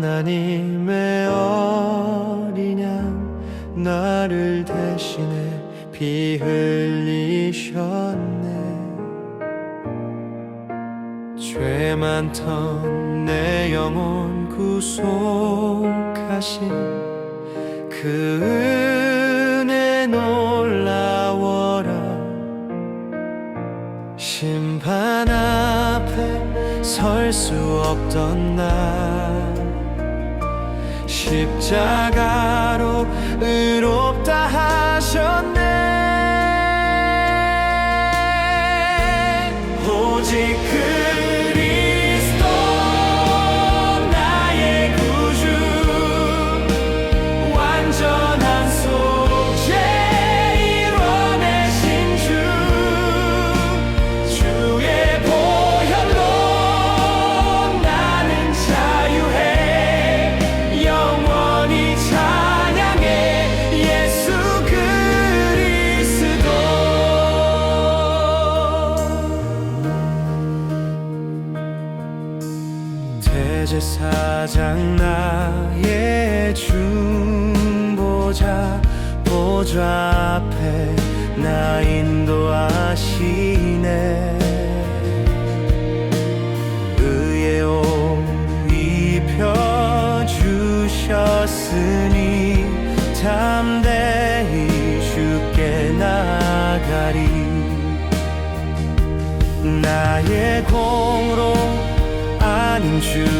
하나님의 어린 양 나를 대신해 피 흘리셨네. 죄 많던 내 영혼 구속하신 그 은혜 놀라워라. 심판 앞에 설 수 없던 나 십자가로 의롭다 하셨네. 오직 그 제사장 나의 중보자 보좌 앞에 나 인도하시네. 의의 옷 입혀주셨으니 담대히 주께 나가리. 나의 공로 아닌 주